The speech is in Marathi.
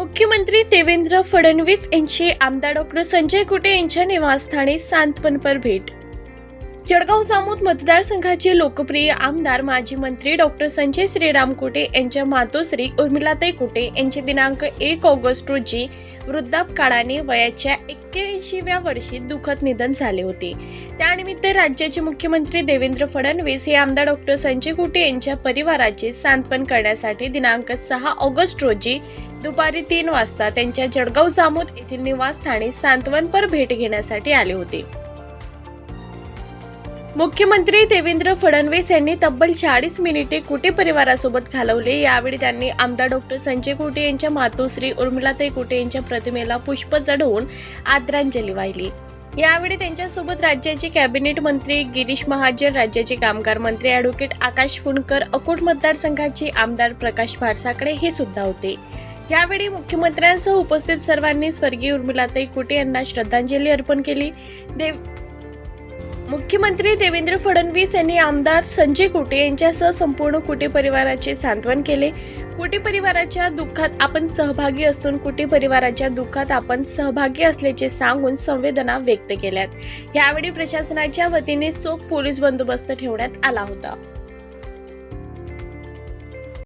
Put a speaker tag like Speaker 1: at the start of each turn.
Speaker 1: मुख्यमंत्री देवेंद्र फडणवीस यांची आमदार डॉक्टर संजय कुटे यांच्या निवासस्थानी सांत्वनपर भेट. जळगाव जामोद मतदारसंघाचे लोकप्रिय आमदार माजी मंत्री डॉक्टर संजय श्रीराम कुटे यांच्या मातोश्री उर्मिलाताई कुटे यांचे दिनांक एक ऑगस्ट रोजी वृद्धापकाळाने वयाच्या एक्क्याऐंशीव्या वर्षी दुःखद निधन झाले होते. त्यानिमित्त राज्याचे मुख्यमंत्री देवेंद्र फडणवीस हे आमदार डॉक्टर संजय कुटे यांच्या परिवाराचे सांत्वन करण्यासाठी दिनांक सहा ऑगस्ट रोजी दुपारी तीन वाजता त्यांच्या जळगाव जामोद येथील निवासस्थानी सांत्वनपर भेट घेण्यासाठी आले होते. मुख्यमंत्री देवेंद्र फडणवीस यांनी तब्बल चाळीस मिनिटे कुटे परिवारासोबत घालवले? यावेळी त्यांनी आमदार डॉक्टर संजय कुटे यांच्या मातोश्री उर्मिलाताई कुटे यांच्या प्रतिमेला पुष्प चढवून आदरांजली वाहिली. यावेळी त्यांच्यासोबत राज्याचे कॅबिनेट मंत्री गिरीश महाजन राज्याचे कामगार मंत्री ॲडव्होकेट आकाश फुंडकर अकोट मतदारसंघाचे आमदार प्रकाश भारसाकडे हे सुद्धा होते. यावेळी मुख्यमंत्र्यांसह उपस्थित सर्वांनी स्वर्गीय उर्मिलाताई कुटे यांना श्रद्धांजली अर्पण केली. देव मुख्यमंत्री देवेंद्र फडणवीस यांनी आमदार संजय कुटे यांच्यासह संपूर्ण कुटे परिवाराचे सांत्वन केले. कुटे परिवाराच्या दुःखात आपण सहभागी असून कुटे परिवाराच्या दुःखात आपण सहभागी असल्याचे सांगून संवेदना व्यक्त केल्यात. यावेळी प्रशासनाच्या वतीने चोख पोलीस बंदोबस्त ठेवण्यात आला होता.